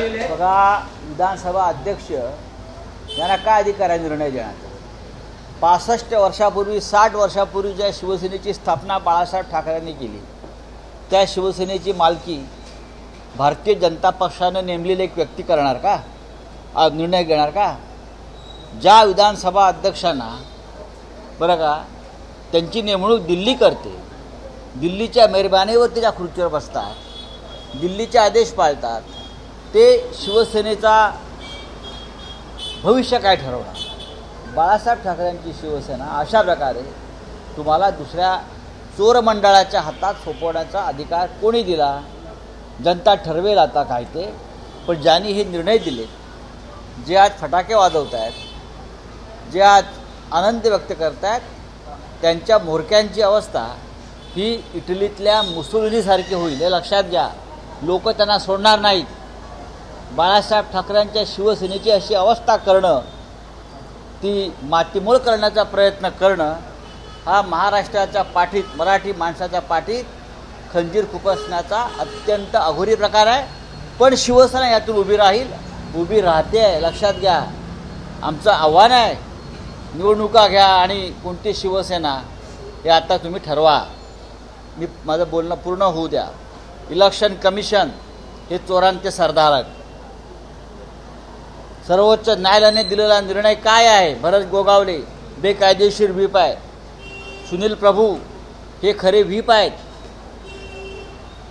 बघा विधानसभा अध्यक्ष यांना काय अधिकार आहे निर्णय देण्याचा? पासष्ट वर्षापूर्वी साठ वर्षापूर्वी ज्या शिवसेनेची स्थापना बाळासाहेब ठाकरेंनी केली. त्या शिवसेनेची मालकी भारतीय जनता पक्षानं नेमलेले एक व्यक्ती करणार का? निर्णय घेणार का? ज्या विधानसभा अध्यक्षांना बरं का त्यांची नेमणूक दिल्ली करते दिल्लीच्या मेहरबानीवर त्याच्या खुर्चीवर बसतात दिल्लीचे आदेश पाळतात ते शिवसेनेचा भविष्य काय ठरवणार? बाळासाहेब ठाकरेंची शिवसेना अशा प्रकारे तुम्हाला दुसऱ्या चोरमंडळाच्या हातात सोपवण्याचा अधिकार कोणी दिला? जनता ठरवेल आता काय ते. पण ज्यांनी हे निर्णय दिले जे आज फटाके वाजवत आहेत जे आज आनंद व्यक्त करत आहेत त्यांच्या म्होरक्यांची अवस्था ही इटलीतल्या मुसोलिनीसारखी होईल. हे लक्षात घ्या. लोक त्यांना सोडणार नाहीत. बाळासाहेब ठाकरेंच्या शिवसेनेची अशी अवस्था करणं ती मातीमोळ करण्याचा प्रयत्न करणं हा महाराष्ट्राच्या पाठीत मराठी माणसाच्या पाठीत खंजीर खुपसण्याचा अत्यंत अघोरी प्रकार आहे. पण शिवसेना यातून उभी राहील उभी राहते आहे. लक्षात घ्या आमचं आव्हान आहे निवडणुका घ्या आणि कोणती शिवसेना हे आता तुम्ही ठरवा. मी माझं बोलणं पूर्ण होऊ द्या. इलेक्शन कमिशन हे चोरांचे सरदार आहेत सर्वोच्च न्यायालयाने दिलेला निर्णय काय आहे? भरत गोगावले बेकायदेशीर व्हीप आहे. सुनील प्रभू हे खरे व्हीप आहेत.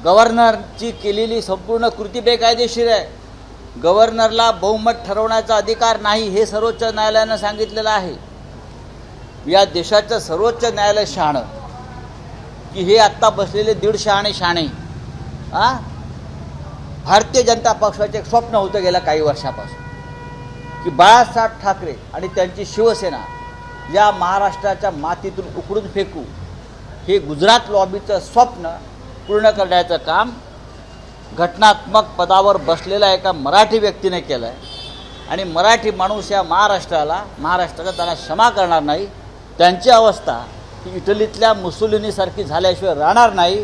गव्हर्नरची केलेली संपूर्ण कृती बेकायदेशीर आहे. गव्हर्नरला बहुमत ठरवण्याचा अधिकार नाही हे सर्वोच्च न्यायालयानं सांगितलेलं आहे. या देशाचं सर्वोच्च न्यायालय शहाणं. की हे आत्ता बसलेले दीड शहाणे. शाणे आ? भारतीय जनता पक्षाचे एक स्वप्न होतं गेल्या काही वर्षापासून. की बाळासाहेब ठाकरे आणि त्यांची शिवसेना या महाराष्ट्राच्या मातीतून उकडून फेकू हे गुजरात लॉबीचं स्वप्न पूर्ण करण्याचं काम घटनात्मक पदावर बसलेल्या एका मराठी व्यक्तीने केलं आहे आणि मराठी माणूस या महाराष्ट्राला महाराष्ट्राला त्यांना क्षमा करणार नाही. त्यांची अवस्था ही इटलीतल्या मुसुलिनीसारखी झाल्याशिवाय राहणार नाही.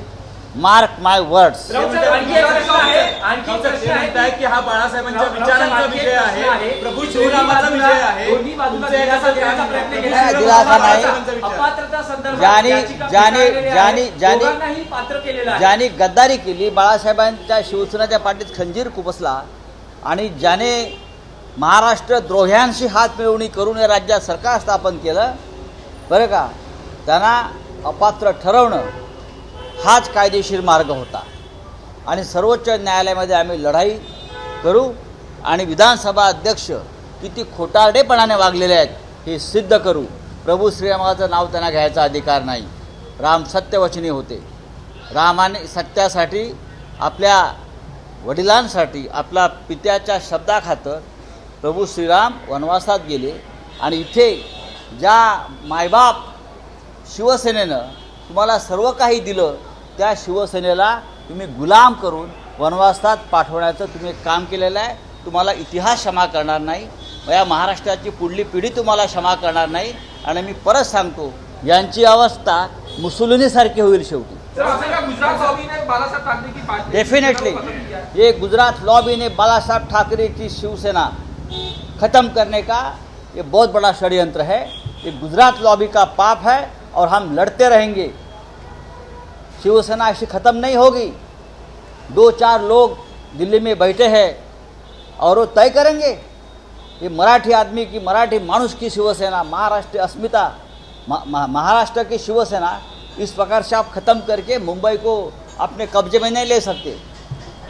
मार्क माय वर्ड्स आणखी एक प्रश्न आहे आणखी एक आमचं प्रश्न ते आहे म्हणत आहे की हा बाळासाहेबांच्या राव- विचारांचा रावसाहेब, विषय आणखी एक प्रश्न आहे प्रभू दोन्ही श्रीरामाचा बाजूला- विषय आहे दोन्ही बाजूला तुमचं दिलासा एकाचं देण्याचा काम प्रयत्न नाही. केला. नाही, दिलासा नाही. अपात्रता संदर्भात ज्यांनी- याचिका ज्यांनी- फेटाळलेली आहे. ज्यांनी- ज्यांनी- दोघांनाही पात्र केलेलं आहे ज्यांनी गद्दारी केली बाळासाहेबांच्या शिवसेनेच्या पाठीत खंजीर खुपसला आणि ज्याने महाराष्ट्र द्रोह्यांशी हात मिळवणी करून या राज्यात सरकार स्थापन केलं बरं का त्यांना अपात्र ठरवणं हाच कायदेशीर मार्ग होता. आणि सर्वोच्च न्यायालयामध्ये आम्ही लढाई करू आणि विधानसभा अध्यक्ष किती खोटारडेपणाने वागलेले आहेत हे सिद्ध करू. प्रभू श्रीरामाचं नाव त्यांना घ्यायचा अधिकार नाही. राम सत्यवचनी होते. रामाने सत्यासाठी आपल्या वडिलांसाठी आपल्या पित्याच्या शब्दाखातर प्रभू श्रीराम वनवासात गेले. आणि इथे ज्या मायबाप शिवसेनेनं तुम्हाला सर्व काही दिलं त्या शिवसेनेला तुम्ही गुलाम करून वनवासात पाठवण्याचं तुम्ही एक काम केलेलं आहे. तुम्हाला इतिहास क्षमा करणार नाही. या महाराष्ट्राची पुढली पिढी तुम्हाला क्षमा करणार नाही. आणि मी परत सांगतो यांची अवस्था मुसुलिनीसारखी होईल शेवटी. डेफिनेटली असं गुजरात लॉबीने बालासाहेब ठाकरेची डेफिनेटली ये गुजरात लॉबी ने ठाकरे की शिवसेना खत्म करने का? ये बहुत बड़ा षड्यंत्र है. ये गुजरात लॉबी का पाप है? और हम लड़ते रहेंगे. शिवसेना ऐसी खत्म नहीं होगी। दो चार लोग दिल्ली में बैठे हैं और वो तय करेंगे ये मराठी आदमी की, मराठी मानुष की शिवसेना, महाराष्ट्र अस्मिता महाराष्ट्र की शिवसेना, इस प्रकार से आप ख़त्म करके मुंबई को अपने कब्जे में नहीं ले सकते।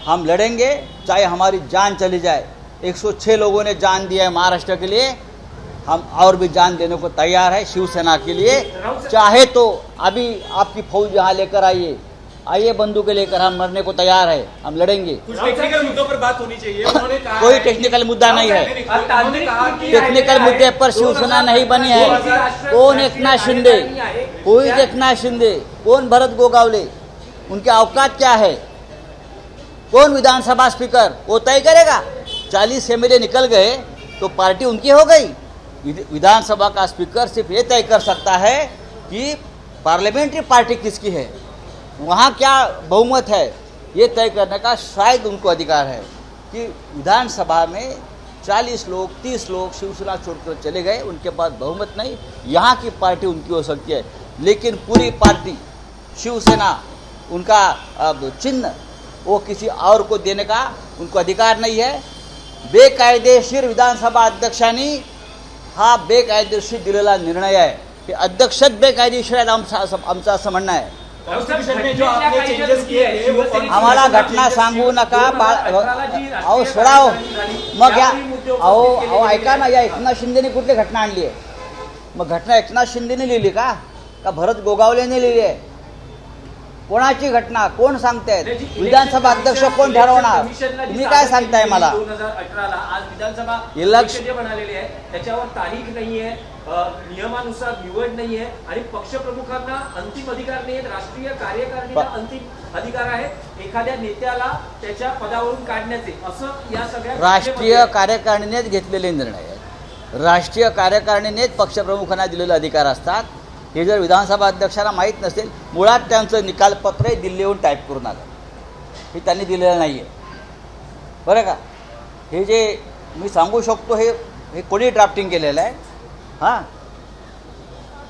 हम लड़ेंगे, चाहे हमारी जान चली जाए। 106 लोगों ने जान दिया है महाराष्ट्र के लिए। हम और भी जान देने को तैयार है शिवसेना के लिए। चाहे तो अभी आपकी फौज यहाँ लेकर आइए। आइए बंदूकें लेकर हम मरने को तैयार है हम लड़ेंगे। कुछ टेक्निकल मुद्दों पर बात होनी चाहिए। उन्होंने कहा कोई टेक्निकल मुद्दा नहीं है। टेक्निकल मुद्दे पर शिवसेना नहीं बनी है। कौन एकनाथ शिंदे। कोई एकनाथ शिंदे। कौन भरत गोगावले? उनके अवकात क्या है? कौन विधानसभा स्पीकर? वो तय करेगा। चालीस एम निकल गए तो पार्टी उनकी हो गई। विधानसभा का स्पीकर सिर्फ़ ये तय कर सकता है कि पार्लियामेंट्री पार्टी किसकी है। वहाँ क्या बहुमत है, ये तय करने का शायद उनको अधिकार है कि विधानसभा में 40 लोग 30 लोग शिवसेना छोड़कर चले गए, उनके पास बहुमत नहीं, यहाँ की पार्टी उनकी हो सकती है। लेकिन पूरी पार्टी, शिवसेना, उनका चिन्ह, वो किसी और को देने का उनको अधिकार नहीं है। बेकायदेशीर विधानसभा अध्यक्षांनी हा बेकायदेशीर दिलेला निर्णय आहे की अध्यक्षच बेकायदेशीर आहेत आमचा आमचं असं म्हणणं आहे. आम्हाला घटना सांगू नका बा- अहो सोडा हो. मग या अहो अहो ऐका ना या एकनाथ शिंदेने कुठली घटना आणली आहे? मग घटना एकनाथ शिंदेने लिहिली का? का भरत गोगावलेने लिहिली आहे? कोणाची घटना कोण सांगतायत? विधानसभा अध्यक्ष कोण ठरवणार? तुम्ही काय सांगताय मला? दोन हजार अठराला आज विधानसभा इलेक्शन- जे म्हणालेले आहे त्याच्यावर तारीख नाहीये नियमानुसार निवड नाहीये आणि पक्षप्रमुखांना अंतिम अधिकार नाहीये राष्ट्रीय कार्यकारिणीला अंतिम अधिकार आहे. एखाद्या नेत्याला त्याच्या पदावरून काढण्याचे असं या सगळ्या राष्ट्रीय कार्यकारिणीनेच घेतलेले निर्णय आहेत. राष्ट्रीय कार्यकारिणीनेच पक्षप्रमुखांना दिलेले अधिकार असतात. हे जर विधानसभा अध्यक्षांना माहीत नसेल मुळात त्यांचं निकालपत्र दिल्लीहून टाईप करून आलं. हे त्यांनी दिलेलं नाही आहे बरं का? हे जे मी सांगू शकतो हे हे कोणी ड्राफ्टिंग केलेलं आहे? हां?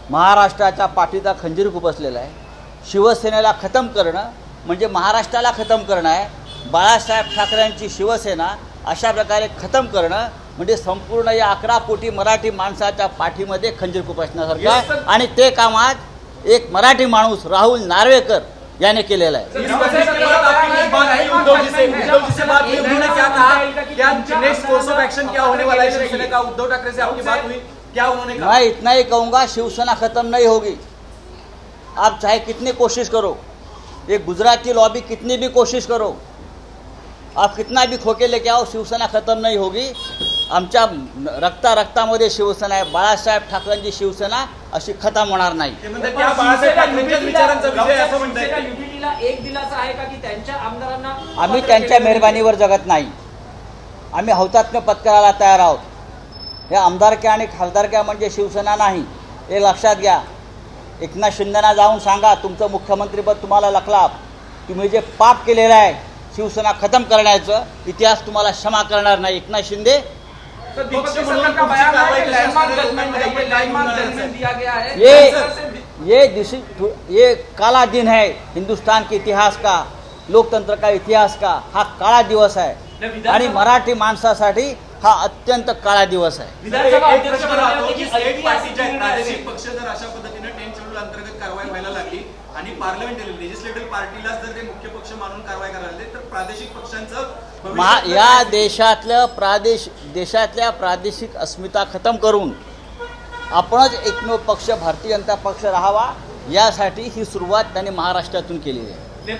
महाराष्ट्राच्या पाठीचा खंजीर खुपसलेला आहे. शिवसेनेला खतम करणं म्हणजे महाराष्ट्राला खतम करणं आहे. बाळासाहेब ठाकरेंची शिवसेना अशा प्रकारे खतम करणं म्हणजे संपूर्ण या अकरा कोटी मराठी माणसाच्या पाठीमध्ये खंजीर खुपसण्यासारखं आणि ते काम आज एक मराठी माणूस राहुल नार्वेकर याने केलेलं आहे. इस वजह के बाद आपकी एक बात हुई उद्धव जी से उद्धव जी से बात हुई उन्होंने क्या कहा क्या नेक्स्ट कोर्स ऑफ एक्शन क्या होने वाला है शिवसेना का? उद्धव ठाकरे से आपकी बात हुई क्या उन्होंने कहा? मैं इतना ही कहूँगा शिवसेना खत्म नहीं होगी। आप चाहे कितनी कोशिश करो ये गुजरात की लॉबी कितनी भी कोशिश करो आप कितना भी खोके लेके आओ शिवसेना खत्म नहीं होगी। आमच्या रक्ता रक्तामध्ये शिवसेना आहे. बाळासाहेब ठाकरेंची शिवसेना अशी खतम होणार नाही. ते म्हणतात की बाळासाहेब ठाकरेंच्याच विचारांचा विजय असं म्हणताय शिवसेना युनिटीला एक दिलासा आहे का की त्यांच्या आमदारांना आम्ही त्यांच्या मेहरबानीवर जगत नाही. आम्ही हौतात्म्य पत्करायला तयार आहोत. हे आमदारक्या आणि खासदारक्या म्हणजे शिवसेना नाही. हे लक्षात घ्या. एकनाथ शिंदेना जाऊन सांगा तुमचं मुख्यमंत्रीपद तुम्हाला लखलाप. तुम्ही जे पाप केलेलं आहे शिवसेना खतम करण्याचं इतिहास तुम्हाला क्षमा करणार नाही. एकनाथ शिंदे तो दीपक पक्ष केसरकर म्हणून का बयान है कि पुढची लैंडमार्क कारवाई जजमेंट है ये लैंडमार्क जजमेंट दिया गया है। ये ये काला दिन है हिंदुस्तान के इतिहास का लोकतंत्र का इतिहास का हा काळा दिवस आहे आणि मराठी माणसासाठी हा अत्यंत काळा दिवस आहे पार्लमेंटरी लेजिस्लेटिव्ह पार्टीला जर ते मुख्य पक्ष मानून कारवाई करायला तर प्रादेशिक पक्षांचं महा या काय? देशातलं प्रादेश देशातल्या प्रादेशिक अस्मिता खतम करून आपणच एकमेव पक्ष भारतीय जनता पक्ष राहावा यासाठी ही सुरुवात त्यांनी महाराष्ट्रातून केलेली आहे